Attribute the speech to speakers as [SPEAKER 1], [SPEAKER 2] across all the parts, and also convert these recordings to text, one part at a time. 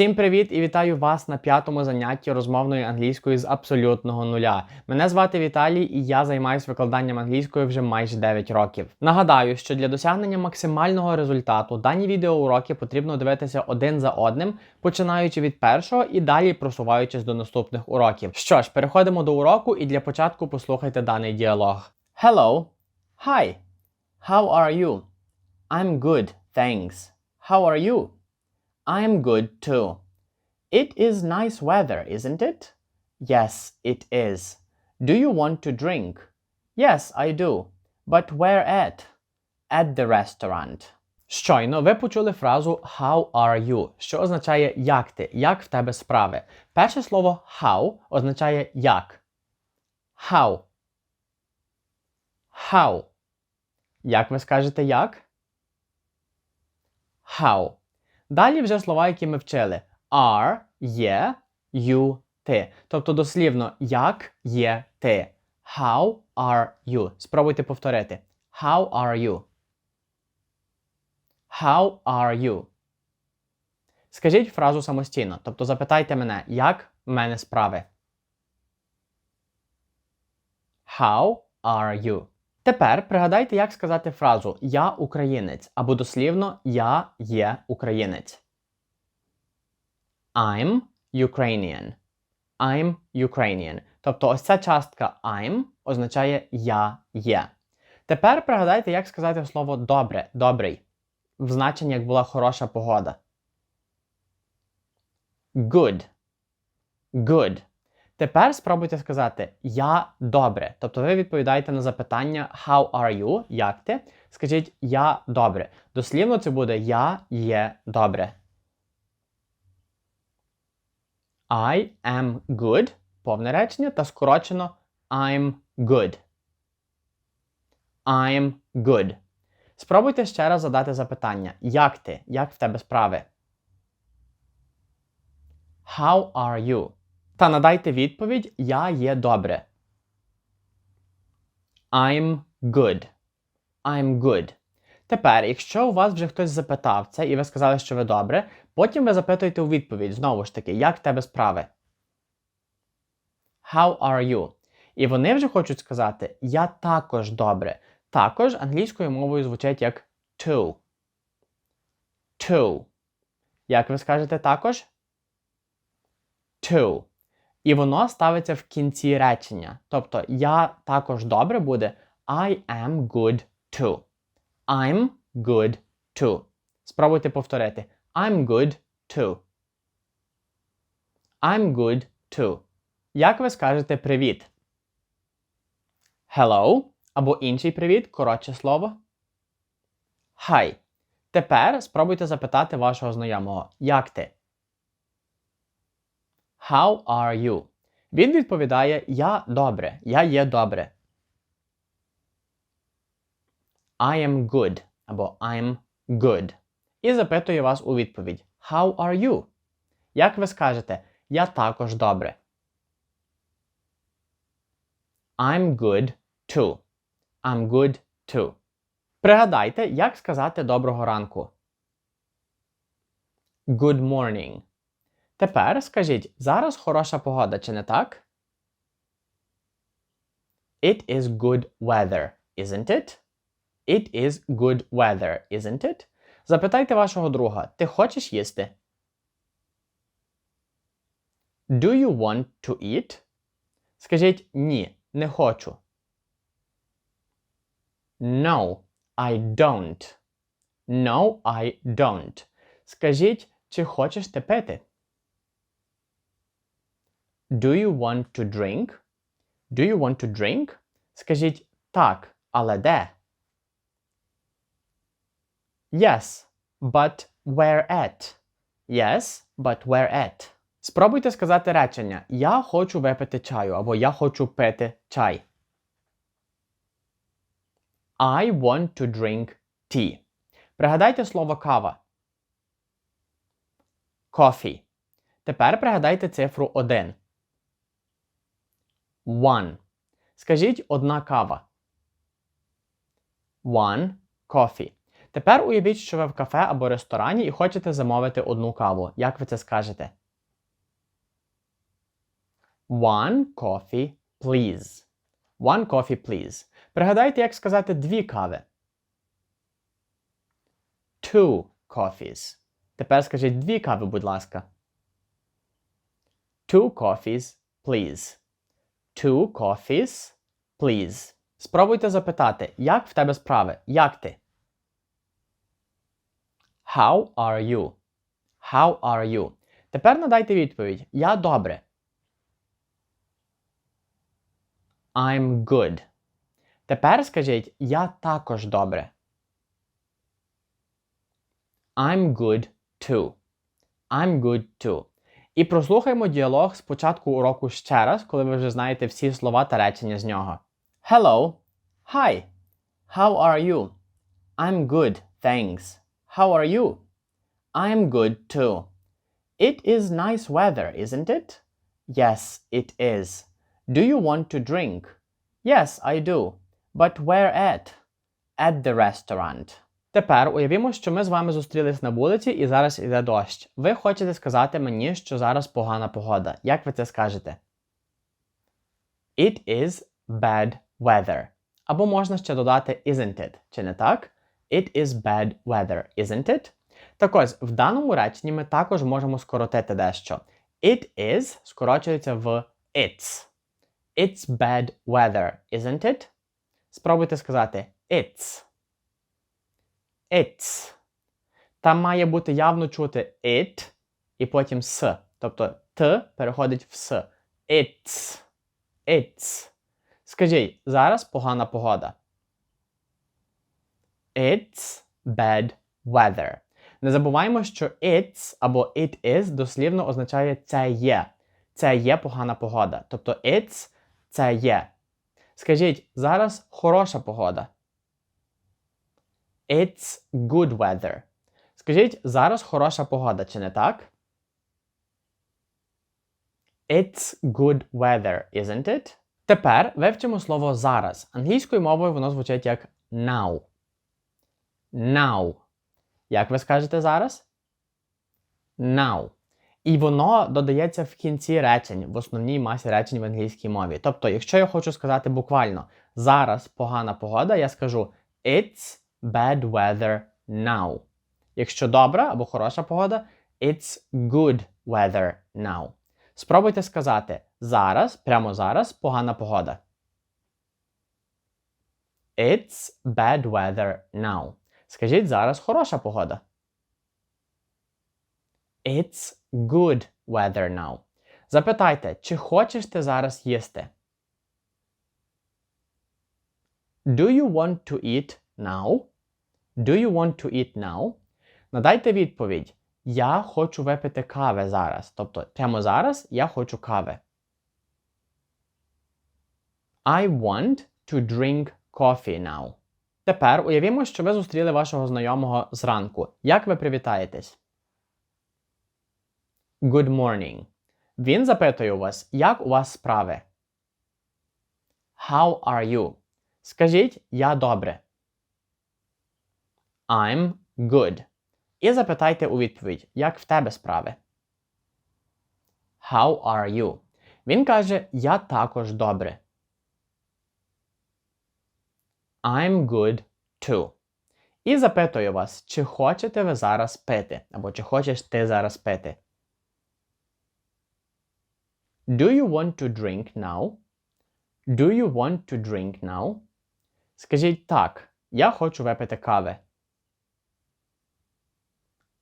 [SPEAKER 1] Всім привіт і вітаю вас на п'ятому занятті розмовної англійської з абсолютного нуля. Мене звати Віталій, і я займаюся викладанням англійської вже майже 9 років. Нагадаю, що для досягнення максимального результату дані відеоуроки потрібно дивитися один за одним, починаючи від першого і далі просуваючись до наступних уроків. Що ж, переходимо до уроку, і для початку послухайте даний діалог. Hello. Hi. How are you? I'm good, thanks. How are you? I'm good too. It is nice weather, isn't it? Yes, it is. Do you want to drink? Yes, I do. But where at? At the restaurant. Щойно ви почули фразу How are you, що означає як ти, як в тебе справи. Перше слово how означає як. How. How. Як ви скажете як? How. Далі вже слова, які ми вчили: are, є, you, ти. Тобто дослівно як є ти. How are you? Спробуйте повторити. How are you? How are you? Скажіть фразу самостійно. Тобто запитайте мене, як в мене справи. How are you? Тепер пригадайте, як сказати фразу Я українець або дослівно Я є українець. I'm Ukrainian. I'm Ukrainian. Тобто ось ця частка I'm означає Я є. Тепер пригадайте, як сказати слово добре, добрий. В значенні як була хороша погода. Good. Good. Тепер спробуйте сказати Я добре. Тобто ви відповідаєте на запитання How are you? Як ти? Скажіть Я добре. Дослівно це буде Я є добре. I am good. Повне речення та скорочено I'm good. I'm good. Спробуйте ще раз задати запитання. Як ти? Як в тебе справи? How are you? Та надайте відповідь Я є добре. I'm good. I'm good. Тепер, якщо у вас вже хтось запитав це, і ви сказали, що ви добре, потім ви запитуєте у відповідь знову ж таки, як в тебе справи? How are you? І вони вже хочуть сказати Я також добре. Також англійською мовою звучить як to. To. Як ви скажете також? To. І воно ставиться в кінці речення. Тобто я також добре буде I am good too. I'm good too. Спробуйте повторити. I'm good too. I'm good too. Як ви скажете привіт? Hello або інший привіт, коротше слово. Hi. Тепер спробуйте запитати вашого знайомого. Як ти? How are you? Він відповідає Я добре. Я є добре. I am good або I'm good. І запитує вас у відповідь How are you? Як ви скажете Я також добре. I'm good too. I'm good too. Пригадайте, як сказати доброго ранку. Good morning. Тепер скажіть, зараз хороша погода, чи не так? It is good weather, isn't it? It is good weather, isn't it? Запитайте вашого друга, ти хочеш їсти? Do you want to eat? Скажіть ні, не хочу. No, I don't. No, I don't. Скажіть, чи хочеш ти пити? Do you want to drink? Do you want to drink? Скажіть так, але де? Yes, but where at? Yes, but where at? Спробуйте сказати речення Я хочу випити чаю або Я хочу пити чай. I want to drink tea. Пригадайте слово кава. Coffee. Тепер пригадайте цифру 1. One. Скажіть одна кава. One coffee. Тепер уявіть, що ви в кафе або ресторані і хочете замовити одну каву. Як ви це скажете? One coffee, please. One coffee, please. Пригадайте, як сказати дві кави. Two coffees. Тепер скажіть дві кави, будь ласка. Two coffees, please. Two coffees, please. Спробуйте запитати, як в тебе справи? Як ти? How are you? How are you? Тепер надайте відповідь. Я добре. I'm good. Тепер скажіть я також добре. I'm good too. I'm good too. І прослухаймо діалог з початку уроку ще раз, коли ви вже знаєте всі слова та речення з нього. Hello. Hi. How are you? I'm good, thanks. How are you? I'm good too. It is nice weather, isn't it? Yes, it is. Do you want to drink? Yes, I do. But where at? At the restaurant. Тепер уявімо, що ми з вами зустрілись на вулиці і зараз іде дощ. Ви хочете сказати мені, що зараз погана погода. Як ви це скажете? It is bad weather. Або можна ще додати isn't it, чи не так? It is bad weather, isn't it? Так ось, в даному реченні ми також можемо скоротити дещо. It is скорочується в it's. It's bad weather, isn't it? Спробуйте сказати it's. It's. Там має бути явно чути it і потім с. Тобто т переходить в с. It's. It's. Скажіть, зараз погана погода. It's bad weather. Не забуваємо, що it's або it is дослівно означає це є. Це є погана погода. Тобто it's це є. Скажіть, зараз хороша погода. It's good weather. Скажіть, зараз хороша погода, чи не так? It's good weather, isn't it? Тепер вивчимо слово зараз. Англійською мовою воно звучить як now. Now. Як ви скажете зараз? Now. І воно додається в кінці речень, в основній масі речень в англійській мові. Тобто, якщо я хочу сказати буквально зараз погана погода, я скажу It's bad weather now. Якщо добра або хороша погода, it's good weather now. Спробуйте сказати зараз, прямо зараз погана погода. It's bad weather now. Скажіть зараз хороша погода. It's good weather now. Запитайте, чи хочеш ти зараз їсти? Do you want to eat now? Do you want to eat now? Надайте відповідь. Я хочу випити кави зараз. Тобто, прямо зараз я хочу кави. I want to drink coffee now. Тепер уявімо, що ви зустріли вашого знайомого зранку. Як ви привітаєтесь? Good morning. Він запитує у вас, як у вас справи? How are you? Скажіть я добре. I'm good. І запитайте у відповідь, як в тебе справи? How are you? Він каже, я також добре. I'm good too. І запитує вас, чи хочете ви зараз пити, або чи хочеш ти зараз пити. Do you want to drink now? Do you want to drink now? Скажіть так, я хочу випити кави.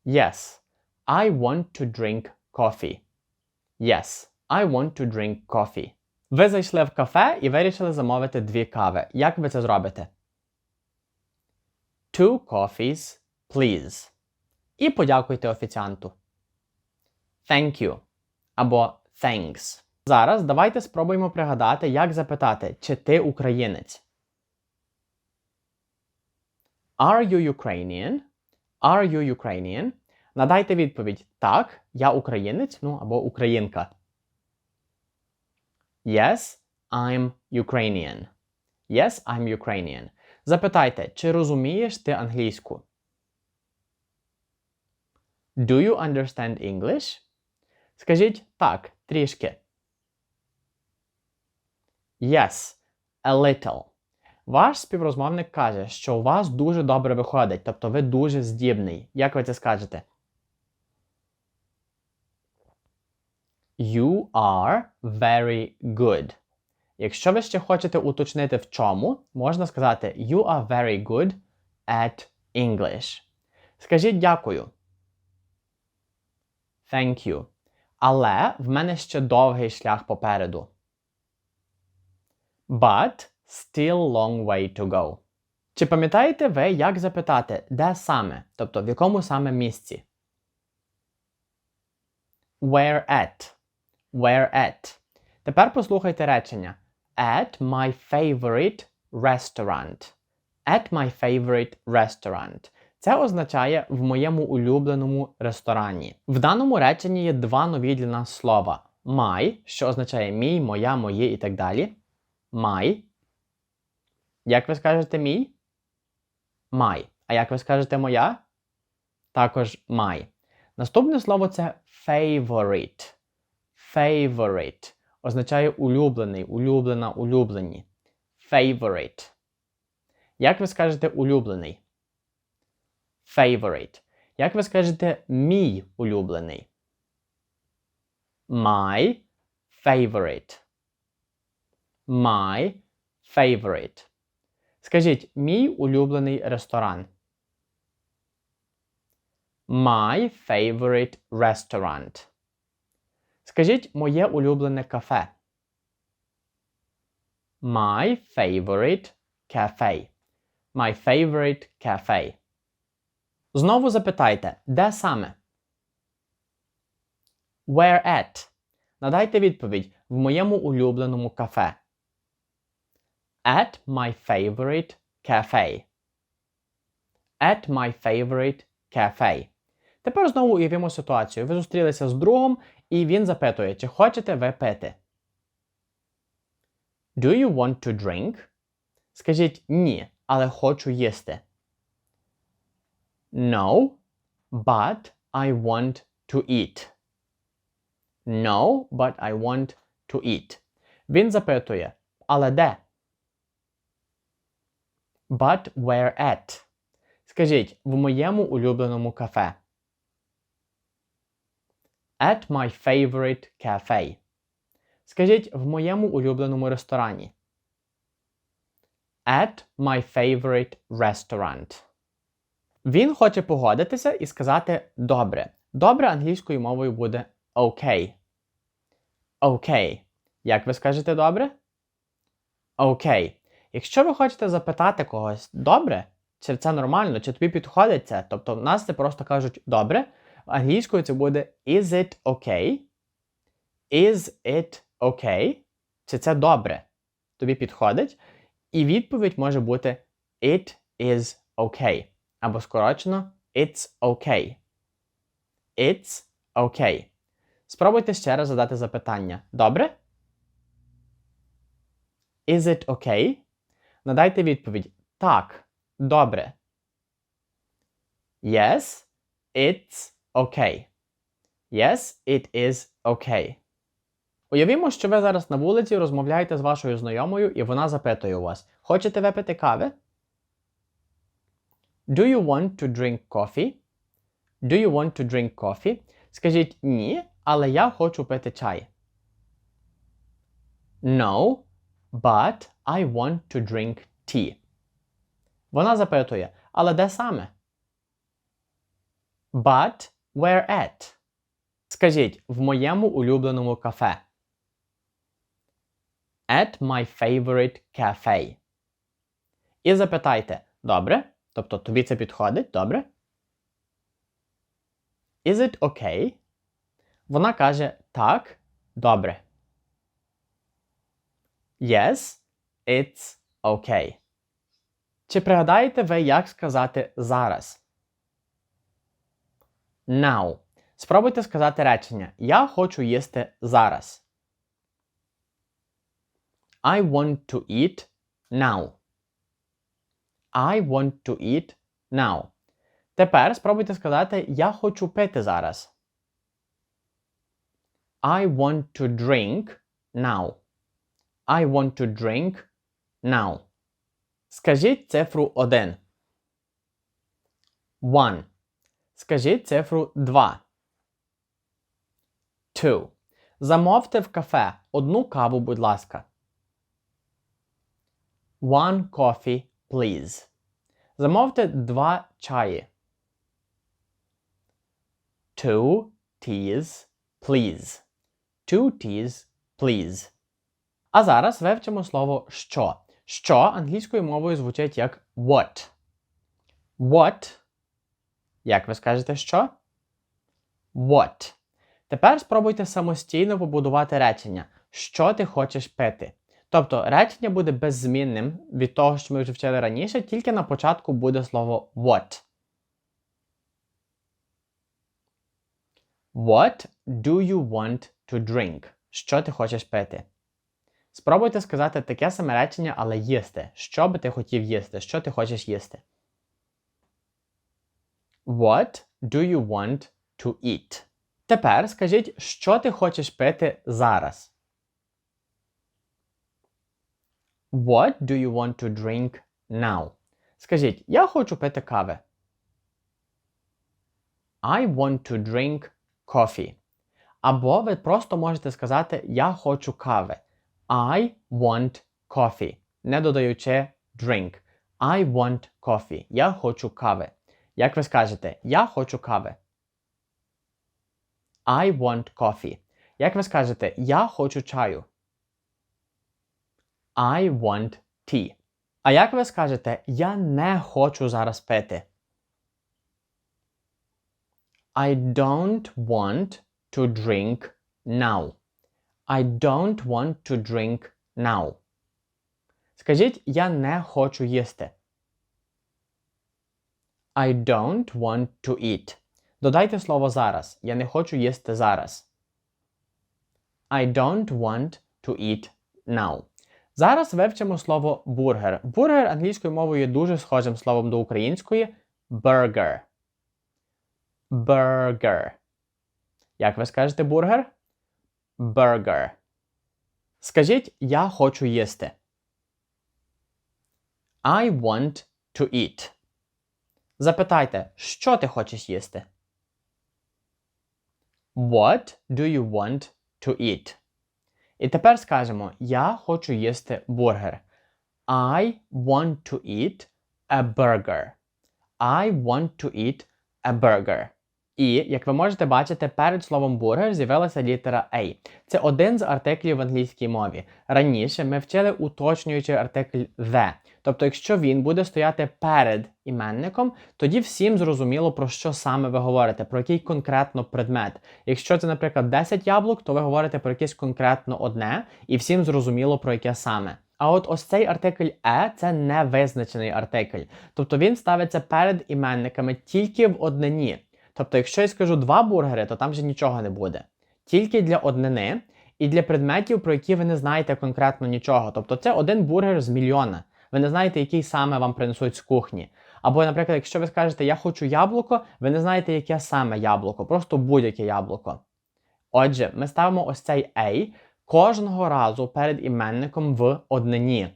[SPEAKER 1] Yes, I want to drink coffee. Yes, I want to drink coffee. Ви зайшли в кафе і вирішили замовити дві кави. Як ви це зробите? Two coffees, please. І подякуйте офіціанту. Thank you. Або thanks. Зараз давайте спробуємо пригадати, як запитати, чи ти українець. Are you Ukrainian? Are you Ukrainian? Надайте відповідь Так, я українець, ну або українка. Yes, I'm Ukrainian. Yes, I'm Ukrainian. Запитайте, чи розумієш ти англійську? Do you understand English? Скажіть так, трішки. Yes, a little. Ваш співрозмовник каже, що у вас дуже добре виходить, тобто ви дуже здібний. Як ви це скажете? You are very good. Якщо ви ще хочете уточнити в чому, можна сказати You are very good at English. Скажіть дякую. Thank you. Але в мене ще довгий шлях попереду. But still long way to go. Чи пам'ятаєте ви, як запитати, де саме, тобто в якому саме місці? Where at? Where at? Тепер послухайте речення. At my favorite restaurant. At my favorite restaurant. Це означає в моєму улюбленому ресторані. В даному реченні є два нові для нас слова: my, що означає мій, моя, моє і так далі. My. Як ви скажете мій? My. А як ви скажете моя? Також my. Наступне слово це favorite. Favorite. Означає улюблений, улюблена, улюблені. Favorite. Як ви скажете улюблений? Favorite. Як ви скажете мій улюблений? My favorite. My favorite. Скажіть мій улюблений ресторан. My favorite restaurant. Скажіть моє улюблене кафе. My favorite cafe. My favorite cafe. Знову запитайте, де саме? Where at? Надайте відповідь в моєму улюбленому кафе. At my favorite cafe. At my favorite cafe. Тепер знову уявімо ситуацію. Ви зустрілися з другом, і він запитує, чи хочете ви пити. Do you want to drink? Скажіть ні, але хочу їсти. No, but I want to eat. No, but I want to eat. Він запитує, але де? But where at? Скажіть, в моєму улюбленому кафе. At my favorite cafe. Скажіть в моєму улюбленому ресторані. At my favorite restaurant. Він хоче погодитися і сказати добре. Добре англійською мовою буде окей. Окей. Як ви скажете добре? Окей. Якщо ви хочете запитати когось добре, чи це нормально, чи тобі підходить це, тобто в нас це просто кажуть добре, англійською це буде Is it okay? Is it okay? Чи це добре? Тобі підходить? І відповідь може бути It is okay. Або скорочено It's okay. It's okay. Спробуйте ще раз задати запитання. Добре? Is it okay? Надайте відповідь. Так. Добре. Yes, it's okay. Yes, it is okay. Уявімо, що ви зараз на вулиці розмовляєте з вашою знайомою, і вона запитує у вас: Хочете випити кави? Do you want to drink coffee? Do you want to drink coffee? Скажіть ні, але я хочу пити чай. No, but I want to drink tea. Вона запитує, але де саме? But where at? Скажіть в моєму улюбленому кафе. At my favorite cafe. І запитайте, добре? Тобто тобі це підходить, добре? Is it okay? Вона каже так, добре. Yes, it's okay. Чи пригадаєте ви, як сказати зараз? Now. Спробуйте сказати речення. Я хочу їсти зараз. I want to eat now. I want to eat now. Тепер спробуйте сказати Я хочу пити зараз. I want to drink now. I want to drink now. Скажіть цифру 1. One. Скажіть цифру 2. Two. Замовте в кафе одну каву, будь ласка. One coffee, please. Замовте два чаї. Two teas, please. Two teas, please. А зараз вивчимо слово що. Що англійською мовою звучить як what. What. Як ви скажете що? What. Тепер спробуйте самостійно побудувати речення. Що ти хочеш пити? Тобто речення буде беззмінним від того, що ми вже вчили раніше, тільки на початку буде слово what. What do you want to drink? Що ти хочеш пити? Спробуйте сказати таке саме речення, але їсти. Що би ти хотів їсти? Що ти хочеш їсти? What do you want to eat? Тепер скажіть, що ти хочеш пити зараз? What do you want to drink now? Скажіть, я хочу пити кави. I want to drink coffee. Або ви просто можете сказати Я хочу кави. I want coffee. Не додаючи drink. I want coffee. Я хочу кави. Як ви скажете, я хочу кави. I want coffee. Як ви скажете, я хочу чаю. I want tea. А як ви скажете, я не хочу зараз пити? I don't want to drink now. I don't want to drink now. Скажіть, я не хочу їсти. I don't want to eat. Додайте слово зараз. Я не хочу їсти зараз. I don't want to eat now. Зараз вивчимо слово бургер. Бургер англійською мовою є дуже схожим словом до української burger. Burger. Як ви скажете бургер? Burger. Скажіть, я хочу їсти. I want to eat. Запитайте, що ти хочеш їсти? What do you want to eat? І тепер скажемо: Я хочу їсти бургер. I want to eat a burger. I want to eat a burger. І, як ви можете бачити, перед словом бургер з'явилася літера A. Це один з артиклів в англійській мові. Раніше ми вчили уточнюючий артикль the. Тобто, якщо він буде стояти перед іменником, тоді всім зрозуміло, про що саме ви говорите, про який конкретно предмет. Якщо це, наприклад, 10 яблук, то ви говорите про якесь конкретно одне, і всім зрозуміло, про яке саме. А от ось цей артикль е це невизначений артикль. Тобто він ставиться перед іменниками тільки в однині. Тобто, якщо я скажу два бургери, то там вже нічого не буде. Тільки для однини і для предметів, про які ви не знаєте конкретно нічого. Тобто це один бургер з мільйона. Ви не знаєте, який саме вам принесуть з кухні. Або, наприклад, якщо ви скажете Я хочу яблуко, ви не знаєте, яке саме яблуко, просто будь-яке яблуко. Отже, ми ставимо ось цей A кожного разу перед іменником в однині,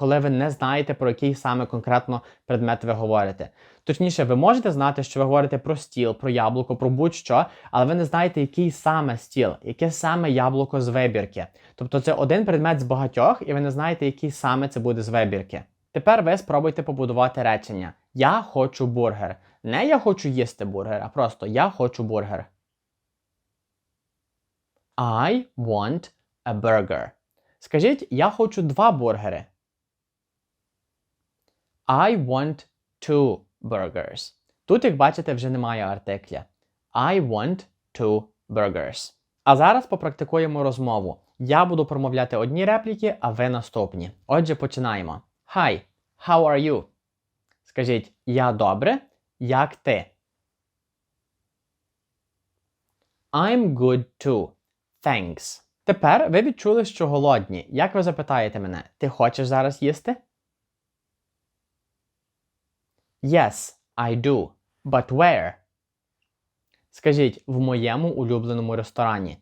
[SPEAKER 1] коли ви не знаєте, про який саме конкретно предмет ви говорите. Точніше, ви можете знати, що ви говорите про стіл, про яблуко, про будь-що, але ви не знаєте, який саме стіл, яке саме яблуко з вибірки. Тобто це один предмет з багатьох, і ви не знаєте, який саме це буде з вибірки. Тепер ви спробуйте побудувати речення: Я хочу бургер. Не я хочу їсти бургер, а просто я хочу бургер. I want a burger. Скажіть, я хочу два бургери. I want two burgers. Тут, як бачите, вже немає артикля. I want two burgers. А зараз попрактикуємо розмову. Я буду промовляти одні репліки, а ви наступні. Отже, починаємо. Hi, how are you? Скажіть, я добре, як ти? I'm good too. Thanks. Тепер ви відчули, що голодні. Як ви запитаєте мене, ти хочеш зараз їсти? Yes, I do. But where? Скажіть в моєму улюбленому ресторані.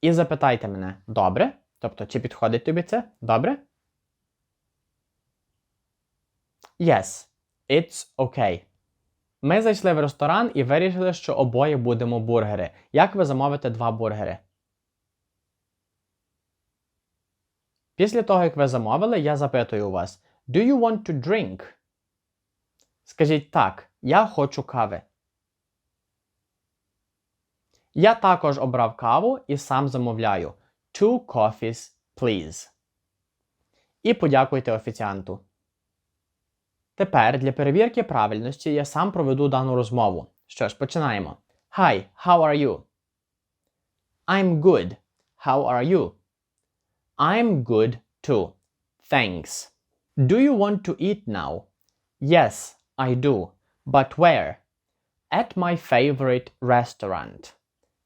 [SPEAKER 1] І запитайте мене, добре? Тобто, чи підходить тобі це? Добре? Yes, it's okay. Ми зайшли в ресторан і вирішили, що обоє будемо бургери. Як ви замовите два бургери? Після того, як ви замовили, я запитую вас: Do you want to drink? Скажіть так, я хочу кави. Я також обрав каву і сам замовляю. Two coffees, please. І подякуйте офіціанту. Тепер для перевірки правильності я сам проведу дану розмову. Що ж, починаємо. Hi, how are you? I'm good. How are you? I'm good too. Thanks. Do you want to eat now? Yes, I do. But where? At my favorite restaurant.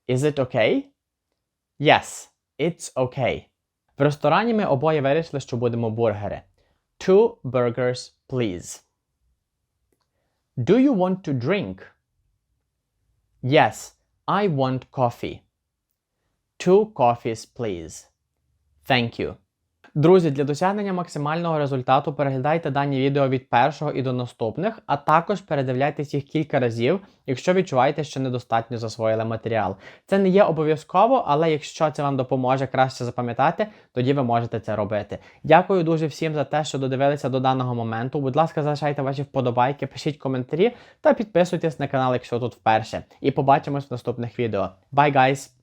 [SPEAKER 1] Is it okay? Yes, it's okay. В ресторані ми обоє вирішили, що будемо бургери. Two burgers, please. Do you want to drink? Yes, I want coffee. Two coffees, please. Thank you. Друзі, для досягнення максимального результату переглядайте дані відео від першого і до наступних, а також передивляйтесь їх кілька разів, якщо відчуваєте, що недостатньо засвоїли матеріал. Це не є обов'язково, але якщо це вам допоможе краще запам'ятати, тоді ви можете це робити. Дякую дуже всім за те, що додивилися до даного моменту. Будь ласка, залишайте ваші вподобайки, пишіть коментарі та підписуйтесь на канал, якщо тут вперше. І побачимось в наступних відео. Bye, guys!